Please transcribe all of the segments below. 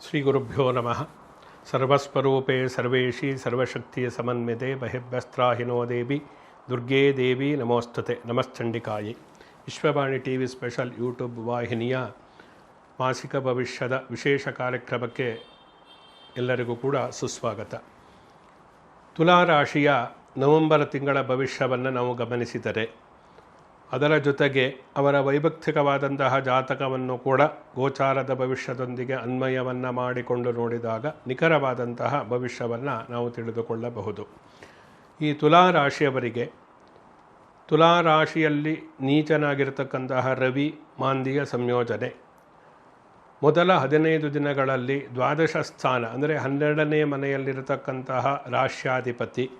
ಶ್ರೀ ಗುರುಭ್ಯೋ ನಮಃ ಸರ್ವಸ್ವರೂಪೇ ಸರ್ವೇಶಿ ಸರ್ವಶಕ್ತಿಯ ಸಮನ್ವಿತೆ ಬಹಿರ್ಭಸ್ತ್ರಾಹಿನೋ ದೇವಿ ದುರ್ಗೇ ದೇವಿ ನಮೋಸ್ತತೆ ನಮಶ್ಚಂಡಿಕಾಯಿ Vishwavani T V special YouTube ವಾಹಿನಿಯ ಮಾಸಿಕ ಭವಿಷ್ಯದ ವಿಶೇಷ ಕಾರ್ಯಕ್ರಮಕ್ಕೆ ಎಲ್ಲರಿಗೂ ಕೂಡ ಸುಸ್ವಾಗತ. ತುಲಾರಾಶಿಯ ನವೆಂಬರ್ ತಿಂಗಳ ಭವಿಷ್ಯವನ್ನು ನಾವು ಗಮನಿಸಿದರೆ ಅದರ ಜೊತೆಗೆ ಅವರ ವೈಭಕ್ತಿಕವಾದಂತಹ ಜಾತಕವನ್ನು ಕೂಡ ಗೋಚಾರದ ಭವಿಷ್ಯದೊಂದಿಗೆ ಅನ್ವಯವನ್ನು ಮಾಡಿಕೊಂಡು ನೋಡಿದಾಗ ನಿಖರವಾದಂತಹ ಭವಿಷ್ಯವನ್ನು ನಾವು ತಿಳಿದುಕೊಳ್ಳಬಹುದು. ಈ ತುಲಾರಾಶಿಯವರಿಗೆ ತುಲಾರಾಶಿಯಲ್ಲಿ ನೀಚನಾಗಿರ್ತಕ್ಕಂತಹ ರವಿ ಮಾಂದಿಯ ಸಂಯೋಜನೆ. ಮೊದಲ ಹದಿನೈದು ದಿನಗಳಲ್ಲಿ ದ್ವಾದಶ ಸ್ಥಾನ, ಅಂದರೆ ಹನ್ನೆರಡನೇ ಮನೆಯಲ್ಲಿರತಕ್ಕಂತಹ ರಾಶ್ಯಾಧಿಪತಿ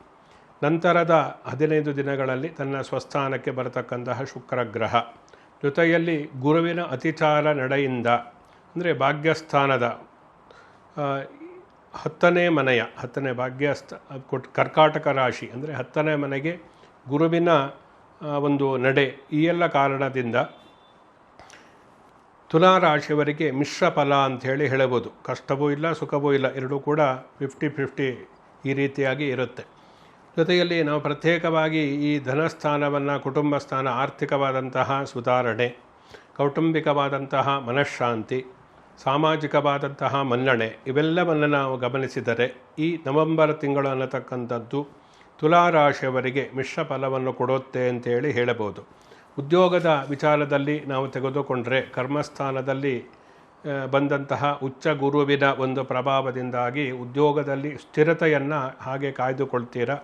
ನಂತರದ ಹದಿನೈದು ದಿನಗಳಲ್ಲಿ ತನ್ನ ಸ್ವಸ್ಥಾನಕ್ಕೆ ಬರತಕ್ಕಂತಹ ಶುಕ್ರ ಗ್ರಹ. ಜೊತೆಯಲ್ಲಿ ಗುರುವಿನ ಅತಿಚಾರ ನಡೆಯಿಂದ, ಅಂದರೆ ಭಾಗ್ಯಸ್ಥಾನದ ಹತ್ತನೇ ಮನೆಯ, ಹತ್ತನೇ ಭಾಗ್ಯಸ್ಥ, ಕೊಟ್, ಕರ್ಕಾಟಕ ರಾಶಿ, ಅಂದರೆ ಹತ್ತನೇ ಮನೆಗೆ ಗುರುವಿನ ಒಂದು ನಡೆ ಈ ಎಲ್ಲ ಕಾರಣದಿಂದ ತುಲಾರಾಶಿಯವರಿಗೆ ಮಿಶ್ರ ಫಲ ಅಂಥೇಳಿ ಹೇಳಬಹುದು. ಕಷ್ಟವೂ ಇಲ್ಲ, ಸುಖವೂ ಇಲ್ಲ, ಎರಡೂ ಕೂಡ ಫಿಫ್ಟಿ ಫಿಫ್ಟಿ ಈ ರೀತಿಯಾಗಿ ಇರುತ್ತೆ. ಜೊತೆಯಲ್ಲಿ ನಾವು ಪ್ರತ್ಯೇಕವಾಗಿ ಈ ಧನಸ್ಥಾನವನ್ನು ಕುಟುಂಬ ಸ್ಥಾನ ಆರ್ಥಿಕವಾದಂತಹ ಸುಧಾರಣೆ, ಕೌಟುಂಬಿಕವಾದಂತಹ ಮನಃಶಾಂತಿ, ಸಾಮಾಜಿಕವಾದಂತಹ ಮನ್ನಣೆ, ಇವೆಲ್ಲವನ್ನು ನಾವು ಗಮನಿಸಿದರೆ ಈ ನವೆಂಬರ್ ತಿಂಗಳು ಅನ್ನತಕ್ಕಂಥದ್ದು ತುಲಾರಾಶಿಯವರಿಗೆ ಮಿಶ್ರ ಫಲವನ್ನು ಕೊಡುತ್ತೆ ಅಂತೇಳಿ ಹೇಳಬಹುದು. ಉದ್ಯೋಗದ ವಿಚಾರದಲ್ಲಿ ನಾವು ತೆಗೆದುಕೊಂಡರೆ ಕರ್ಮಸ್ಥಾನದಲ್ಲಿ ಬಂದಂತಹ ಉಚ್ಚ ಗುರುವಿನ ಒಂದು ಪ್ರಭಾವದಿಂದಾಗಿ ಉದ್ಯೋಗದಲ್ಲಿ ಸ್ಥಿರತೆಯನ್ನು ಹಾಗೆ ಕಾಯ್ದುಕೊಳ್ತೀರಾ?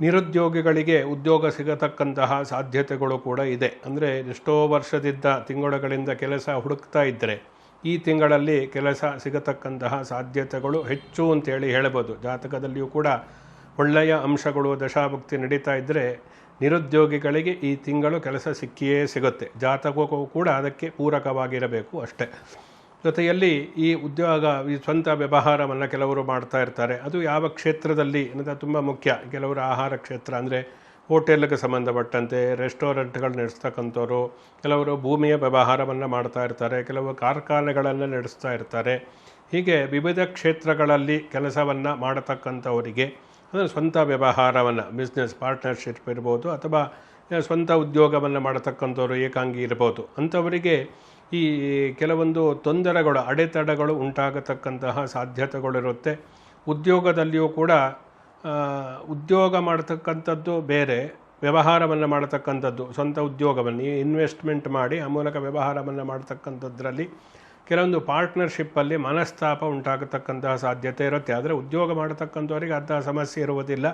ನಿರುದ್ಯೋಗಿಗಳಿಗೆ ಉದ್ಯೋಗ ಸಿಗತಕ್ಕಂತಹ ಸಾಧ್ಯತೆಗಳು ಕೂಡ ಇದೆ. ಅಂದರೆ ಎಷ್ಟೋ ವರ್ಷದಿಂದ, ತಿಂಗಳುಗಳಿಂದ ಕೆಲಸ ಹುಡುಕ್ತಾ ಇದ್ದರೆ ಈ ತಿಂಗಳಲ್ಲಿ ಕೆಲಸ ಸಿಗತಕ್ಕಂತಹ ಸಾಧ್ಯತೆಗಳು ಹೆಚ್ಚು ಅಂತೇಳಿ ಹೇಳಬಹುದು ಜಾತಕದಲ್ಲಿಯೂ ಕೂಡ ಒಳ್ಳೆಯ ಅಂಶಗಳು, ದಶಾಭಕ್ತಿ ನಡೀತಾ ಇದ್ದರೆ ನಿರುದ್ಯೋಗಿಗಳಿಗೆ ಈ ತಿಂಗಳು ಕೆಲಸ ಸಿಕ್ಕಿಯೇ ಸಿಗುತ್ತೆ. ಜಾತಕಕ್ಕೂ ಕೂಡ ಅದಕ್ಕೆ ಪೂರಕವಾಗಿರಬೇಕು ಅಷ್ಟೇ. ಜೊತೆಯಲ್ಲಿ ಈ ಉದ್ಯೋಗ, ಈ ಸ್ವಂತ ವ್ಯವಹಾರವನ್ನು ಕೆಲವರು ಮಾಡ್ತಾ ಇರ್ತಾರೆ. ಅದು ಯಾವ ಕ್ಷೇತ್ರದಲ್ಲಿ ಅನ್ನೋದು ತುಂಬ ಮುಖ್ಯ. ಕೆಲವರು ಆಹಾರ ಕ್ಷೇತ್ರ ಅಂದರೆ ಹೋಟೆಲ್ಗೆ ಸಂಬಂಧಪಟ್ಟಂತೆ, ರೆಸ್ಟೋರೆಂಟ್ಗಳು ನಡೆಸ್ತಕ್ಕಂಥವ್ರು, ಕೆಲವರು ಭೂಮಿಯ ವ್ಯವಹಾರವನ್ನು ಮಾಡ್ತಾ ಇರ್ತಾರೆ ಕೆಲವು ಕಾರ್ಖಾನೆಗಳನ್ನು ನಡೆಸ್ತಾ ಇರ್ತಾರೆ. ಹೀಗೆ ವಿವಿಧ ಕ್ಷೇತ್ರಗಳಲ್ಲಿ ಕೆಲಸವನ್ನು ಮಾಡತಕ್ಕಂಥವರಿಗೆ, ಅಂದರೆ ಸ್ವಂತ ವ್ಯವಹಾರವನ್ನು ಬಿಸ್ನೆಸ್ ಪಾರ್ಟ್ನರ್ಶಿಪ್ ಇರ್ಬೋದು ಅಥವಾ ಸ್ವಂತ ಉದ್ಯೋಗವನ್ನು ಮಾಡತಕ್ಕಂಥವ್ರು ಏಕಾಂಗಿ ಇರ್ಬೋದು. ಅಂಥವರಿಗೆ ಈ ಕೆಲವೊಂದು ತೊಂದರೆಗಳು, ಅಡೆತಡೆಗಳು ಉಂಟಾಗತಕ್ಕಂತಹ ಸಾಧ್ಯತೆಗಳಿರುತ್ತೆ. ಉದ್ಯೋಗದಲ್ಲಿಯೂ ಕೂಡ ಉದ್ಯೋಗ ಮಾಡತಕ್ಕಂಥದ್ದು ಬೇರೆ, ವ್ಯವಹಾರವನ್ನು ಮಾಡತಕ್ಕಂಥದ್ದು, ಸ್ವಂತ ಉದ್ಯೋಗವನ್ನು ಇನ್ವೆಸ್ಟ್ಮೆಂಟ್ ಮಾಡಿ, ಆ ಮೂಲಕ ವ್ಯವಹಾರವನ್ನು ಮಾಡತಕ್ಕಂಥದ್ರಲ್ಲಿ ಕೆಲವೊಂದು ಪಾರ್ಟ್ನರ್ಶಿಪ್ಪಲ್ಲಿ ಮನಸ್ತಾಪ ಉಂಟಾಗತಕ್ಕಂತಹ ಸಾಧ್ಯತೆ ಇರುತ್ತೆ. ಆದರೆ ಉದ್ಯೋಗ ಮಾಡತಕ್ಕಂಥವರಿಗೆ ಅಂತಹ ಸಮಸ್ಯೆ ಇರುವುದಿಲ್ಲ.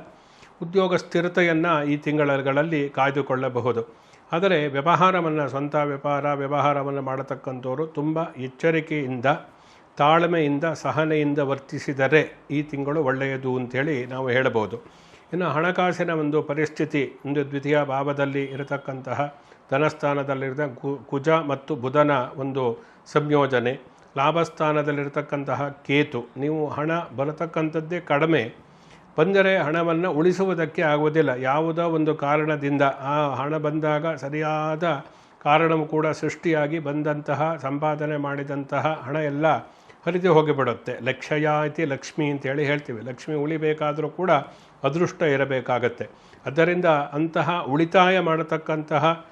ಉದ್ಯೋಗ ಸ್ಥಿರತೆಯನ್ನು ಈ ತಿಂಗಳಲ್ಲಿ ಕಾಯ್ದುಕೊಳ್ಳಬಹುದು. ಆದರೆ ವ್ಯವಹಾರವನ್ನು, ಸ್ವಂತ ವ್ಯಾಪಾರ ವ್ಯವಹಾರವನ್ನು ಮಾಡತಕ್ಕಂಥವರು ತುಂಬ ಎಚ್ಚರಿಕೆಯಿಂದ, ತಾಳ್ಮೆಯಿಂದ, ಸಹನೆಯಿಂದ ವರ್ತಿಸಿದರೆ ಈ ತಿಂಗಳು ಒಳ್ಳೆಯದು ಅಂತೇಳಿ ನಾವು ಹೇಳಬಹುದು. ಇನ್ನು ಹಣಕಾಸಿನ ಒಂದು ಪರಿಸ್ಥಿತಿ, ಒಂದು ದ್ವಿತೀಯ ಭಾವದಲ್ಲಿ ಇರತಕ್ಕಂತಹ ಧನಸ್ಥಾನದಲ್ಲಿರದ ಕುಜ ಮತ್ತು ಬುಧನ ಒಂದು ಸಂಯೋಜನೆ, ಲಾಭಸ್ಥಾನದಲ್ಲಿರತಕ್ಕಂತಹ ಕೇತು, ನೀವು ಹಣ ಬರತಕ್ಕಂಥದ್ದೇ ಕಡಿಮೆ. ಬಂದರೆ ಹಣವನ್ನು ಉಳಿಸುವುದಕ್ಕೆ ಆಗುವುದಿಲ್ಲ. ಯಾವುದೋ ಒಂದು ಕಾರಣದಿಂದ ಆ ಹಣ ಬಂದಾಗ ಸರಿಯಾದ ಕಾರಣವು ಕೂಡ ಸೃಷ್ಟಿಯಾಗಿ ಬಂದಂತಹ, ಸಂಪಾದನೆ ಮಾಡಿದಂತಹ ಹಣ ಎಲ್ಲ ಹರಿದು ಹೋಗಿಬಿಡುತ್ತೆ. ಲಕ್ಷಯಾತಿ ಲಕ್ಷ್ಮಿ ಅಂತೇಳಿ ಹೇಳ್ತೀವಿ. ಲಕ್ಷ್ಮಿ ಉಳಿಬೇಕಾದರೂ ಕೂಡ ಅದೃಷ್ಟ ಇರಬೇಕಾಗತ್ತೆ. ಅದರಿಂದ ಅಂತಹ ಉಳಿತಾಯ ಮಾಡತಕ್ಕಂತಹ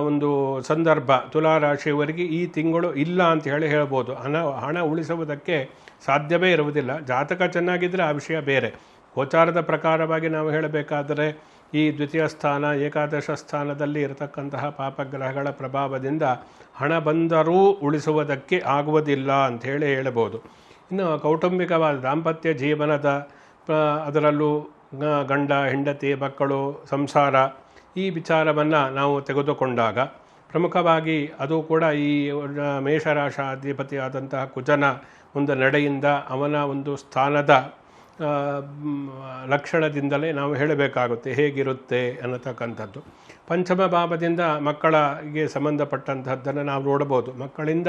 ಒಂದು ಸಂದರ್ಭ ತುಲಾರಾಶಿಯವರಿಗೆ ಈ ತಿಂಗಳು ಇಲ್ಲ ಅಂತ ಹೇಳಿ ಹೇಳ್ಬೋದು. ಹಣ ಹಣ ಉಳಿಸುವುದಕ್ಕೆ ಸಾಧ್ಯವೇ ಇರುವುದಿಲ್ಲ. ಜಾತಕ ಚೆನ್ನಾಗಿದ್ದರೆ ಆ ವಿಷಯ ಬೇರೆ. ಗೋಚಾರದ ಪ್ರಕಾರವಾಗಿ ನಾವು ಹೇಳಬೇಕಾದರೆ ಈ ದ್ವಿತೀಯ ಸ್ಥಾನ, ಏಕಾದಶ ಸ್ಥಾನದಲ್ಲಿ ಇರತಕ್ಕಂತಹ ಪಾಪಗ್ರಹಗಳ ಪ್ರಭಾವದಿಂದ ಹಣ ಬಂದರೂ ಉಳಿಸುವುದಕ್ಕೆ ಆಗುವುದಿಲ್ಲ ಅಂಥೇಳಿ ಹೇಳಬಹುದು. ಇನ್ನು ಕೌಟುಂಬಿಕವಾದ ದಾಂಪತ್ಯ ಜೀವನದ ಅದರಲ್ಲೂ ಗಂಡ, ಹೆಂಡತಿ, ಮಕ್ಕಳು, ಸಂಸಾರ ಈ ವಿಚಾರವನ್ನು ನಾವು ತೆಗೆದುಕೊಂಡಾಗ ಪ್ರಮುಖವಾಗಿ ಅದು ಕೂಡ ಈ ಮೇಷರಾಶಾಧಿಪತಿಯಾದಂತಹ ಕುಜನ ಒಂದು ನಡೆಯಿಂದ ಅವನ ಒಂದು ಸ್ಥಾನದ ಲಕ್ಷಣದಿಂದಲೇ ನಾವು ಹೇಳಬೇಕಾಗುತ್ತೆ ಹೇಗಿರುತ್ತೆ ಅನ್ನತಕ್ಕಂಥದ್ದು. ಪಂಚಮ ಭಾವದಿಂದ ಮಕ್ಕಳಿಗೆ ಸಂಬಂಧಪಟ್ಟಂತಹದ್ದನ್ನು ನಾವು ನೋಡಬಹುದು. ಮಕ್ಕಳಿಂದ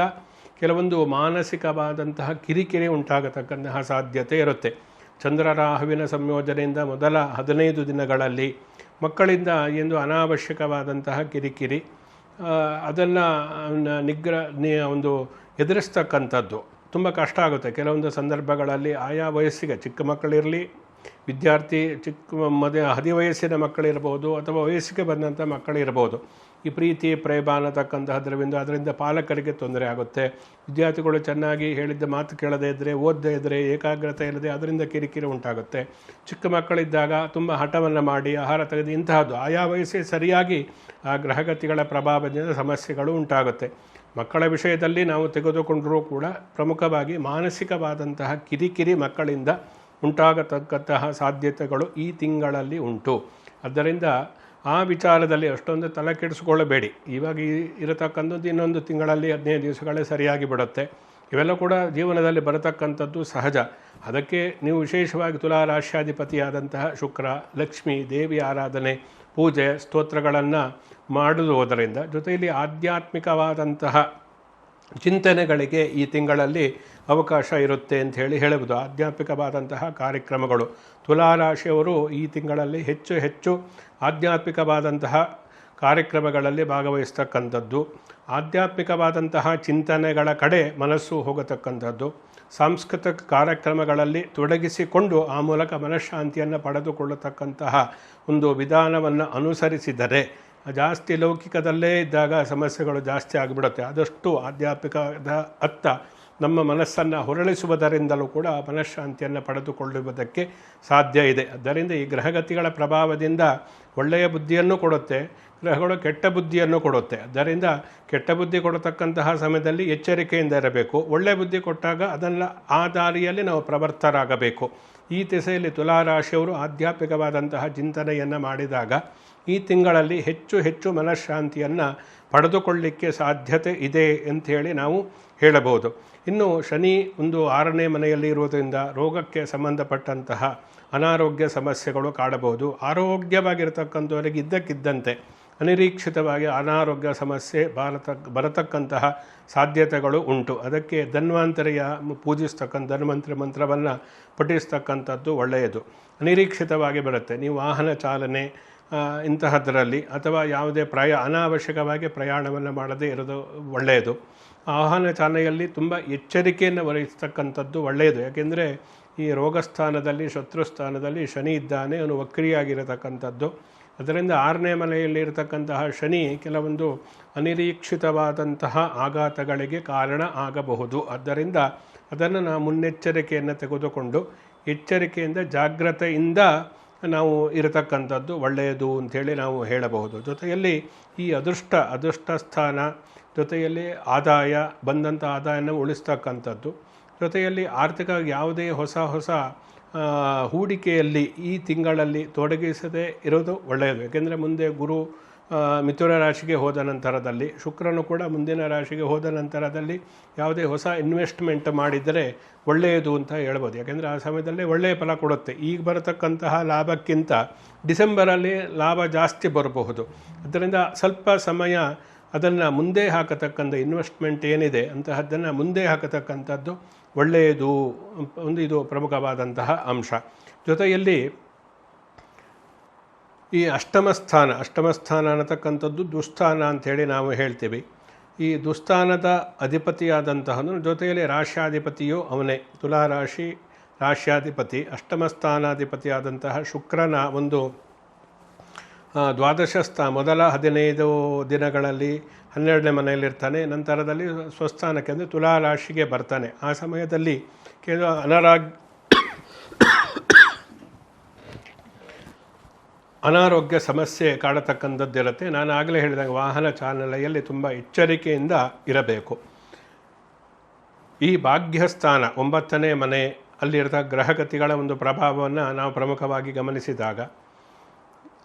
ಕೆಲವೊಂದು ಮಾನಸಿಕವಾದಂತಹ ಕಿರಿಕಿರಿ ಉಂಟಾಗತಕ್ಕಂತಹ ಸಾಧ್ಯತೆ ಇರುತ್ತೆ. ಚಂದ್ರ ರಾಹುವಿನ ಸಂಯೋಜನೆಯಿಂದ ಮೊದಲ ಹದಿನೈದು ದಿನಗಳಲ್ಲಿ ಮಕ್ಕಳಿಂದ ಎಂದು ಅನಾವಶ್ಯಕವಾದಂತಹ ಕಿರಿಕಿರಿ ಅದನ್ನು ನಿಗ್ರ, ನಿ, ಒಂದು ಎದುರಿಸ್ತಕ್ಕಂಥದ್ದು. ತುಂಬ ಕಷ್ಟ ಆಗುತ್ತೆ. ಕೆಲವೊಂದು ಸಂದರ್ಭಗಳಲ್ಲಿ ಆಯಾ ವಯಸ್ಸಿಗೆ, ಚಿಕ್ಕ ಮಕ್ಕಳಿರಲಿ, ವಿದ್ಯಾರ್ಥಿ, ಚಿಕ್ಕ ಮದ ಹದಿವಯಸ್ಸಿನ ಮಕ್ಕಳಿರ್ಬೋದು ಅಥವಾ ವಯಸ್ಸಿಗೆ ಬಂದಂಥ ಮಕ್ಕಳಿರ್ಬೋದು. ಈ ಪ್ರೀತಿ, ಪ್ರೇಮ ಅನ್ನತಕ್ಕಂತಹದ್ರವಿಂದ ಅದರಿಂದ ಪಾಲಕರಿಗೆ ತೊಂದರೆ ಆಗುತ್ತೆ. ವಿದ್ಯಾರ್ಥಿಗಳು ಚೆನ್ನಾಗಿ ಹೇಳಿದ್ದ ಮಾತು ಕೇಳದೇ ಇದ್ದರೆ ಓದದೇ ಇದ್ದರೆ ಏಕಾಗ್ರತೆ ಇಲ್ಲದೆ ಅದರಿಂದ ಕಿರಿಕಿರಿ ಉಂಟಾಗುತ್ತೆ. ಚಿಕ್ಕ ಮಕ್ಕಳಿದ್ದಾಗ ತುಂಬ ಹಠವನ್ನು ಮಾಡಿ, ಆಹಾರ ತೆಗೆದು ಇಂತಹದ್ದು ಆಯಾ ವಯಸ್ಸಿಗೆ ಸರಿಯಾಗಿ ಆ ಗ್ರಹಗತಿಗಳ ಪ್ರಭಾವದಿಂದ ಸಮಸ್ಯೆಗಳು ಉಂಟಾಗುತ್ತೆ. ಮಕ್ಕಳ ವಿಷಯದಲ್ಲಿ ನಾವು ತೆಗೆದುಕೊಂಡರೂ ಕೂಡ ಪ್ರಮುಖವಾಗಿ ಮಾನಸಿಕವಾದಂತಹ ಕಿರಿಕಿರಿ ಮಕ್ಕಳಿಂದ ಉಂಟಾಗತಕ್ಕಂತಹ ಸಾಧ್ಯತೆಗಳು ಈ ತಿಂಗಳಲ್ಲಿ ಉಂಟು. ಆದ್ದರಿಂದ ಆ ವಿಚಾರದಲ್ಲಿ ಅಷ್ಟೊಂದು ತಲೆ ಕೆಡಿಸ್ಕೊಳ್ಳಬೇಡಿ. ಇವಾಗ ಇರತಕ್ಕಂಥದ್ದು ಇನ್ನೊಂದು ತಿಂಗಳಲ್ಲಿ ಹದಿನೈದು ದಿವಸಗಳೇ ಸರಿಯಾಗಿ ಬಿಡುತ್ತೆ. ಇವೆಲ್ಲ ಕೂಡ ಜೀವನದಲ್ಲಿ ಬರತಕ್ಕಂಥದ್ದು ಸಹಜ. ಅದಕ್ಕೆ ನೀವು ವಿಶೇಷವಾಗಿ ತುಲಾರಾಶ್ಯಾಧಿಪತಿಯಾದಂತಹ ಶುಕ್ರ, ಲಕ್ಷ್ಮಿ, ದೇವಿ ಆರಾಧನೆ, ಪೂಜೆ, ಸ್ತೋತ್ರಗಳನ್ನು ಮಾಡುವುದರಿಂದ ಜೊತೆಯಲ್ಲಿ ಆಧ್ಯಾತ್ಮಿಕವಾದಂತಹ ಚಿಂತನೆಗಳಿಗೆ ಈ ತಿಂಗಳಲ್ಲಿ ಅವಕಾಶ ಇರುತ್ತೆ ಅಂತ ಹೇಳಿ ಹೇಳಬಹುದು ಆಧ್ಯಾತ್ಮಿಕವಾದಂತಹ ಕಾರ್ಯಕ್ರಮಗಳು. ತುಲಾರಾಶಿಯವರು ಈ ತಿಂಗಳಲ್ಲಿ ಹೆಚ್ಚು ಹೆಚ್ಚು ಆಧ್ಯಾತ್ಮಿಕವಾದಂತಹ ಕಾರ್ಯಕ್ರಮಗಳಲ್ಲಿ ಭಾಗವಹಿಸ್ತಕ್ಕಂಥದ್ದು. ಆಧ್ಯಾತ್ಮಿಕವಾದಂತಹ ಚಿಂತನೆಗಳ ಕಡೆ ಮನಸ್ಸು ಹೋಗತಕ್ಕಂಥದ್ದು. ಸಾಂಸ್ಕೃತಿಕ ಕಾರ್ಯಕ್ರಮಗಳಲ್ಲಿ ತೊಡಗಿಸಿಕೊಂಡು ಆ ಮೂಲಕ ಮನಃಶಾಂತಿಯನ್ನು ಪಡೆದುಕೊಳ್ಳತಕ್ಕಂತಹ ಒಂದು ವಿಧಾನವನ್ನು ಅನುಸರಿಸಿದರೆ ಜಾಸ್ತಿ ಲೌಕಿಕದಲ್ಲೇ ಇದ್ದಾಗ ಸಮಸ್ಯೆಗಳು ಜಾಸ್ತಿ ಆಗಿಬಿಡುತ್ತೆ. ಆದಷ್ಟು ಆಧ್ಯಾತ್ಮಿಕದ ಅತ್ತ ನಮ್ಮ ಮನಸ್ಸನ್ನು ಹೊರಳಿಸುವುದರಿಂದಲೂ ಕೂಡ ಮನಃಶಾಂತಿಯನ್ನು ಪಡೆದುಕೊಳ್ಳುವುದಕ್ಕೆ ಸಾಧ್ಯ ಇದೆ. ಆದ್ದರಿಂದ ಈ ಗ್ರಹಗತಿಗಳ ಪ್ರಭಾವದಿಂದ ಒಳ್ಳೆಯ ಬುದ್ಧಿಯನ್ನು ಕೊಡುತ್ತೆ, ಗ್ರಹಗಳು ಕೆಟ್ಟ ಬುದ್ಧಿಯನ್ನು ಕೊಡುತ್ತೆ. ಅದರಿಂದ ಕೆಟ್ಟ ಬುದ್ಧಿ ಕೊಡತಕ್ಕಂತಹ ಸಮಯದಲ್ಲಿ ಎಚ್ಚರಿಕೆಯಿಂದ ಇರಬೇಕು. ಒಳ್ಳೆಯ ಬುದ್ಧಿ ಕೊಟ್ಟಾಗ ಅದನ್ನು ಆ ದಾರಿಯಲ್ಲಿ ನಾವು ಪ್ರವರ್ತರಾಗಬೇಕು. ಈ ದಿಸೆಯಲ್ಲಿ ತುಲಾರಾಶಿಯವರು ಆಧ್ಯಾತ್ಮಿಕವಾದಂತಹ ಚಿಂತನೆಯನ್ನು ಮಾಡಿದಾಗ ಈ ತಿಂಗಳಲ್ಲಿ ಹೆಚ್ಚು ಹೆಚ್ಚು ಮನಃಶಾಂತಿಯನ್ನು ಪಡೆದುಕೊಳ್ಳಿಕ್ಕೆ ಸಾಧ್ಯತೆ ಇದೆ ಅಂಥೇಳಿ ನಾವು ಹೇಳಬಹುದು. ಇನ್ನು ಶನಿ ಒಂದು ಆರನೇ ಮನೆಯಲ್ಲಿ ಇರುವುದರಿಂದ ರೋಗಕ್ಕೆ ಸಂಬಂಧಪಟ್ಟಂತಹ ಅನಾರೋಗ್ಯ ಸಮಸ್ಯೆಗಳು ಕಾಡಬಹುದು. ಆರೋಗ್ಯವಾಗಿರತಕ್ಕಂಥವರಿಗೆ ಇದ್ದಕ್ಕಿದ್ದಂತೆ ಅನಿರೀಕ್ಷಿತವಾಗಿ ಅನಾರೋಗ್ಯ ಸಮಸ್ಯೆ ಭಾರತ ಬರತಕ್ಕಂತಹ ಸಾಧ್ಯತೆಗಳು ಉಂಟು. ಅದಕ್ಕೆ ಧನ್ವಾಂತರಿಯ ಪೂಜಿಸ್ತಕ್ಕಂಥ ಧನ್ವಂತರಿ ಮಂತ್ರವನ್ನು ಪಠಿಸ್ತಕ್ಕಂಥದ್ದು ಒಳ್ಳೆಯದು. ಅನಿರೀಕ್ಷಿತವಾಗಿ ಬರುತ್ತೆ. ನೀವು ವಾಹನ ಚಾಲನೆ ಇಂತಹದ್ದರಲ್ಲಿ ಅಥವಾ ಯಾವುದೇ ಪ್ರಯಾ ಅನಾವಶ್ಯಕವಾಗಿ ಪ್ರಯಾಣವನ್ನು ಮಾಡದೇ ಇರೋದು ಒಳ್ಳೆಯದು. ಆಹ್ವಾನ ಚಾಲನೆಯಲ್ಲಿ ತುಂಬ ಎಚ್ಚರಿಕೆಯನ್ನು ವಹಿಸ್ತಕ್ಕಂಥದ್ದು ಒಳ್ಳೆಯದು. ಯಾಕೆಂದರೆ ಈ ರೋಗಸ್ಥಾನದಲ್ಲಿ, ಶತ್ರುಸ್ಥಾನದಲ್ಲಿ ಶನಿ ಇದ್ದಾನೆ ಅವನು ವಕ್ರಿಯಾಗಿರತಕ್ಕಂಥದ್ದು. ಅದರಿಂದ ಆರನೇ ಮನೆಯಲ್ಲಿರತಕ್ಕಂತಹ ಶನಿ ಕೆಲವೊಂದು ಅನಿರೀಕ್ಷಿತವಾದಂತಹ ಆಘಾತಗಳಿಗೆ ಕಾರಣ ಆಗಬಹುದು. ಆದ್ದರಿಂದ ಅದನ್ನು ನಾವು ಮುನ್ನೆಚ್ಚರಿಕೆಯನ್ನು ತೆಗೆದುಕೊಂಡು ಎಚ್ಚರಿಕೆಯಿಂದ ಜಾಗ್ರತೆಯಿಂದ ನಾವು ಇರತಕ್ಕಂಥದ್ದು ಒಳ್ಳೆಯದು ಅಂಥೇಳಿ ನಾವು ಹೇಳಬಹುದು. ಜೊತೆಯಲ್ಲಿ ಈ ಅದೃಷ್ಟ ಅದೃಷ್ಟ ಸ್ಥಾನ ಜೊತೆಯಲ್ಲಿ ಆದಾಯ, ಬಂದಂಥ ಆದಾಯನ ಉಳಿಸ್ತಕ್ಕಂಥದ್ದು, ಜೊತೆಯಲ್ಲಿ ಆರ್ಥಿಕ ಯಾವುದೇ ಹೊಸ ಹೊಸ ಹೂಡಿಕೆಯಲ್ಲಿ ಈ ತಿಂಗಳಲ್ಲಿ ತೊಡಗಿಸದೇ ಇರೋದು ಒಳ್ಳೆಯದು. ಏಕೆಂದರೆ ಮುಂದೆ ಗುರು ಮಿಥುನ ರಾಶಿಗೆ ಹೋದ ನಂತರದಲ್ಲಿ, ಶುಕ್ರನು ಕೂಡ ಮುಂದಿನ ರಾಶಿಗೆ ಹೋದ ನಂತರದಲ್ಲಿ ಯಾವುದೇ ಹೊಸ ಇನ್ವೆಸ್ಟ್ಮೆಂಟ್ ಮಾಡಿದರೆ ಒಳ್ಳೆಯದು ಅಂತ ಹೇಳ್ಬೋದು. ಯಾಕೆಂದರೆ ಆ ಸಮಯದಲ್ಲಿ ಒಳ್ಳೆಯ ಫಲ ಕೊಡುತ್ತೆ. ಈಗ ಬರತಕ್ಕಂತಹ ಲಾಭಕ್ಕಿಂತ ಡಿಸೆಂಬರಲ್ಲಿ ಲಾಭ ಜಾಸ್ತಿ ಬರಬಹುದು. ಅದರಿಂದ ಸ್ವಲ್ಪ ಸಮಯ ಅದನ್ನು ಮುಂದೆ ಹಾಕತಕ್ಕಂಥ ಇನ್ವೆಸ್ಟ್ಮೆಂಟ್ ಏನಿದೆ ಅಂತಹದ್ದನ್ನು ಮುಂದೆ ಹಾಕತಕ್ಕಂಥದ್ದು ಒಳ್ಳೆಯದು. ಒಂದು ಇದು ಪ್ರಮುಖವಾದಂತಹ ಅಂಶ. ಜೊತೆಯಲ್ಲಿ ಈ ಅಷ್ಟಮ ಸ್ಥಾನ ಅಷ್ಟಮ ಸ್ಥಾನ ಅನ್ನತಕ್ಕಂಥದ್ದು ದುಸ್ಥಾನ ಅಂಥೇಳಿ ನಾವು ಹೇಳ್ತೀವಿ. ಈ ದುಸ್ಥಾನದ ಅಧಿಪತಿಯಾದಂತಹನು ಜೊತೆಯಲ್ಲಿ ರಾಶ್ಯಾಧಿಪತಿಯು ಅವನೇ. ತುಲಾರಾಶಿ ರಾಶ್ಯಾಧಿಪತಿ ಅಷ್ಟಮ ಸ್ಥಾನಾಧಿಪತಿಯಾದಂತಹ ಶುಕ್ರನ ಒಂದು ದ್ವಾದಶ ಸ್ಥಾನ ಮೊದಲ ಹದಿನೈದು ದಿನಗಳಲ್ಲಿ ಹನ್ನೆರಡನೇ ಮನೆಯಲ್ಲಿರ್ತಾನೆ. ನಂತರದಲ್ಲಿ ಸ್ವಸ್ಥಾನಕ್ಕೆ ಅಂದರೆ ತುಲಾ ರಾಶಿಗೆ ಬರ್ತಾನೆ. ಆ ಸಮಯದಲ್ಲಿ ಕೆಲವು ಅನಾರೋಗ್ಯ ಅನಾರೋಗ್ಯ ಸಮಸ್ಯೆ ಕಾಡತಕ್ಕಂಥದ್ದಿರುತ್ತೆ. ನಾನು ಆಗಲೇ ಹೇಳಿದಾಗ ವಾಹನ ಚಾಲನೆಯಲ್ಲಿ ತುಂಬ ಎಚ್ಚರಿಕೆಯಿಂದ ಇರಬೇಕು. ಈ ಭಾಗ್ಯಸ್ಥಾನ ಒಂಬತ್ತನೇ ಮನೆ ಅಲ್ಲಿರದ ಗ್ರಹಗತಿಗಳ ಒಂದು ಪ್ರಭಾವವನ್ನು ನಾವು ಪ್ರಮುಖವಾಗಿ ಗಮನಿಸಿದಾಗ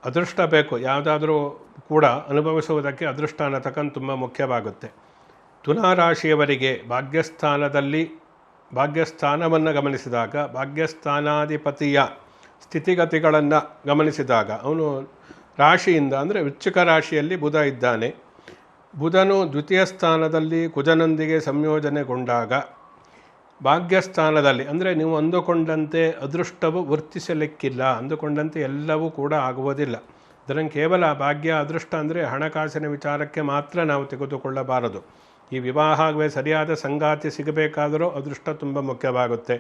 ಅದೃಷ್ಟ ಬೇಕು. ಯಾವುದಾದರೂ ಕೂಡ ಅನುಭವಿಸುವುದಕ್ಕೆ ಅದೃಷ್ಟ ಅನ್ನತಕ್ಕಂಥ ತುಂಬ ಮುಖ್ಯವಾಗುತ್ತೆ. ತುಲಾರಾಶಿಯವರಿಗೆ ಭಾಗ್ಯಸ್ಥಾನದಲ್ಲಿ ಭಾಗ್ಯಸ್ಥಾನವನ್ನು ಗಮನಿಸಿದಾಗ ಭಾಗ್ಯಸ್ಥಾನಾಧಿಪತಿಯ ಸ್ಥಿತಿಗತಿಗಳನ್ನು ಗಮನಿಸಿದಾಗ ಅವನು ರಾಶಿಯಿಂದ, ಅಂದರೆ ವೃಶ್ಚಿಕ ರಾಶಿಯಲ್ಲಿ ಬುಧ ಇದ್ದಾನೆ. ಬುಧನು ದ್ವಿತೀಯ ಸ್ಥಾನದಲ್ಲಿ ಕುಜನೊಂದಿಗೆ ಸಂಯೋಜನೆಗೊಂಡಾಗ ಭಾಗ್ಯಸ್ಥಾನದಲ್ಲಿ, ಅಂದರೆ ನೀವು ಅಂದುಕೊಂಡಂತೆ ಅದೃಷ್ಟವು ವರ್ತಿಸಲಿಕ್ಕಿಲ್ಲ, ಅಂದುಕೊಂಡಂತೆ ಎಲ್ಲವೂ ಕೂಡ ಆಗುವುದಿಲ್ಲ. ಅದರಂಗೆ ಕೇವಲ ಭಾಗ್ಯ, ಅದೃಷ್ಟ ಅಂದರೆ ಹಣಕಾಸಿನ ವಿಚಾರಕ್ಕೆ ಮಾತ್ರ ನಾವು ತೆಗೆದುಕೊಳ್ಳಬಾರದು. ಈ ವಿವಾಹ ಸರಿಯಾದ ಸಂಗಾತಿ ಸಿಗಬೇಕಾದರೂ ಅದೃಷ್ಟ ತುಂಬ ಮುಖ್ಯವಾಗುತ್ತೆ.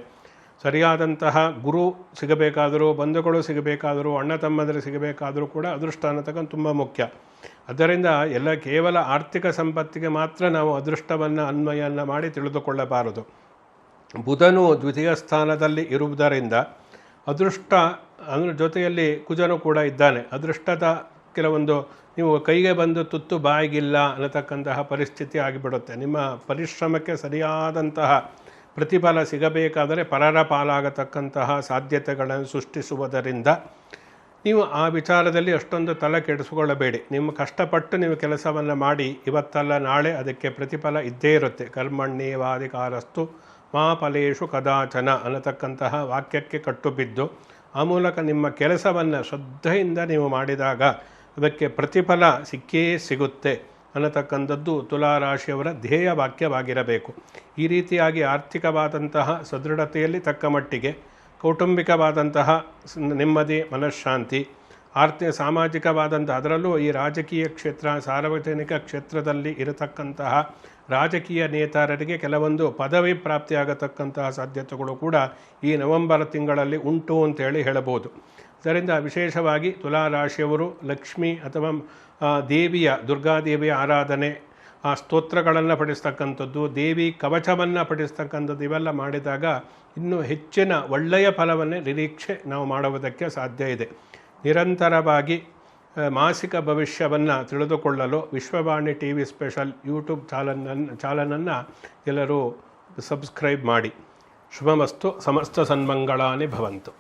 ಸರಿಯಾದಂತಹ ಗುರು ಸಿಗಬೇಕಾದರೂ, ಬಂಧುಗಳು ಸಿಗಬೇಕಾದರೂ, ಅಣ್ಣ ತಮ್ಮಂದರು ಸಿಗಬೇಕಾದರೂ ಕೂಡ ಅದೃಷ್ಟ ಅನ್ನತಕ್ಕಂಥ ತುಂಬ ಮುಖ್ಯ. ಅದರಿಂದ ಎಲ್ಲ ಕೇವಲ ಆರ್ಥಿಕ ಸಂಪತ್ತಿಗೆ ಮಾತ್ರ ನಾವು ಅದೃಷ್ಟವನ್ನು ಅನ್ವಯವನ್ನು ಮಾಡಿ ತಿಳಿದುಕೊಳ್ಳಬಾರದು. ಬುಧನು ದ್ವಿತೀಯ ಸ್ಥಾನದಲ್ಲಿ ಇರುವುದರಿಂದ ಅದೃಷ್ಟ, ಅದರ ಜೊತೆಯಲ್ಲಿ ಕುಜನು ಕೂಡ ಇದ್ದಾನೆ. ಅದೃಷ್ಟದ ಕೆಲವೊಂದು, ನೀವು ಕೈಗೆ ಬಂದು ತುತ್ತು ಬಾಯಿಗಿಲ್ಲ ಅನ್ನತಕ್ಕಂತಹ ಪರಿಸ್ಥಿತಿ ಆಗಿಬಿಡುತ್ತೆ. ನಿಮ್ಮ ಪರಿಶ್ರಮಕ್ಕೆ ಸರಿಯಾದಂತಹ ಪ್ರತಿಫಲ ಸಿಗಬೇಕಾದರೆ ಪರರ ಪಾಲಾಗತಕ್ಕಂತಹ ಸಾಧ್ಯತೆಗಳನ್ನು ಸೃಷ್ಟಿಸುವುದರಿಂದ ನೀವು ಆ ವಿಚಾರದಲ್ಲಿ ಅಷ್ಟೊಂದು ತಲೆ ಕೆಡಿಸಿಕೊಳ್ಳಬೇಡಿ. ನಿಮ್ಮ ಕಷ್ಟಪಟ್ಟು ನೀವು ಕೆಲಸವನ್ನು ಮಾಡಿ, ಇವತ್ತಲ್ಲ ನಾಳೆ ಅದಕ್ಕೆ ಪ್ರತಿಫಲ ಇದ್ದೇ ಇರುತ್ತೆ. ಕರ್ಮಣ್ಯೇವಾಧಿಕಾರಸ್ತು ಮಾ ಕದಾಚನ ಅನ್ನತಕ್ಕಂತಹ ವಾಕ್ಯಕ್ಕೆ ಕಟ್ಟುಬಿದ್ದು, ಆ ಮೂಲಕ ನಿಮ್ಮ ಕೆಲಸವನ್ನು ಶ್ರದ್ಧೆಯಿಂದ ನೀವು ಮಾಡಿದಾಗ ಅದಕ್ಕೆ ಪ್ರತಿಫಲ ಸಿಕ್ಕೇ ಸಿಗುತ್ತೆ. ಅನ್ನತಕ್ಕಂಥದ್ದು ತುಲಾರಾಶಿಯವರ ಧ್ಯೇಯ ವಾಕ್ಯವಾಗಿರಬೇಕು. ಈ ರೀತಿಯಾಗಿ ಆರ್ಥಿಕವಾದಂತಹ ಸದೃಢತೆಯಲ್ಲಿ ತಕ್ಕ ಮಟ್ಟಿಗೆ, ಕೌಟುಂಬಿಕವಾದಂತಹ ನೆಮ್ಮದಿ, ಮನಃಶಾಂತಿ ಆರ್ಥಿಕ ಸಾಮಾಜಿಕವಾದಂಥ ಅದರಲ್ಲೂ ಈ ರಾಜಕೀಯ ಕ್ಷೇತ್ರ, ಸಾರ್ವಜನಿಕ ಕ್ಷೇತ್ರದಲ್ಲಿ ಇರತಕ್ಕಂತಹ ರಾಜಕೀಯ ನೇತಾರರಿಗೆ ಕೆಲವೊಂದು ಪದವಿ ಪ್ರಾಪ್ತಿಯಾಗತಕ್ಕಂತಹ ಸಾಧ್ಯತೆಗಳು ಕೂಡ ಈ ನವೆಂಬರ್ ತಿಂಗಳಲ್ಲಿ ಉಂಟು ಅಂತೇಳಿ ಹೇಳಬಹುದು. ಇದರಿಂದ ವಿಶೇಷವಾಗಿ ತುಲಾರಾಶಿಯವರು ಲಕ್ಷ್ಮಿ ಅಥವಾ ದೇವಿಯ ದುರ್ಗಾದೇವಿಯ ಆರಾಧನೆ, ಆ, ಸ್ತೋತ್ರಗಳನ್ನು ಪಡಿಸ್ತಕ್ಕಂಥದ್ದು ದೇವಿ ಕವಚವನ್ನು ಪಡಿಸ್ತಕ್ಕಂಥದ್ದು ಇವೆಲ್ಲ ಮಾಡಿದಾಗ ಇನ್ನೂ ಹೆಚ್ಚಿನ ಒಳ್ಳೆಯ ಫಲವನ್ನೇ ನಿರೀಕ್ಷೆ ನಾವು ಮಾಡುವುದಕ್ಕೆ ಸಾಧ್ಯ ಇದೆ. ನಿರಂತರವಾಗಿ ಮಾಸಿಕ ಭವಿಷ್ಯವನ್ನು ತಿಳಿದುಕೊಳ್ಳಲು Vishwavani T V special YouTube ಚಾಲನನ್ನು ಚಾಲನನ್ನು ಎಲ್ಲರೂ ಸಬ್ಸ್ಕ್ರೈಬ್ ಮಾಡಿ. ಶುಭಮಸ್ತು, ಸಮಸ್ತ ಸನ್ಮಂಗಳಾನಿ ಭವಂತು.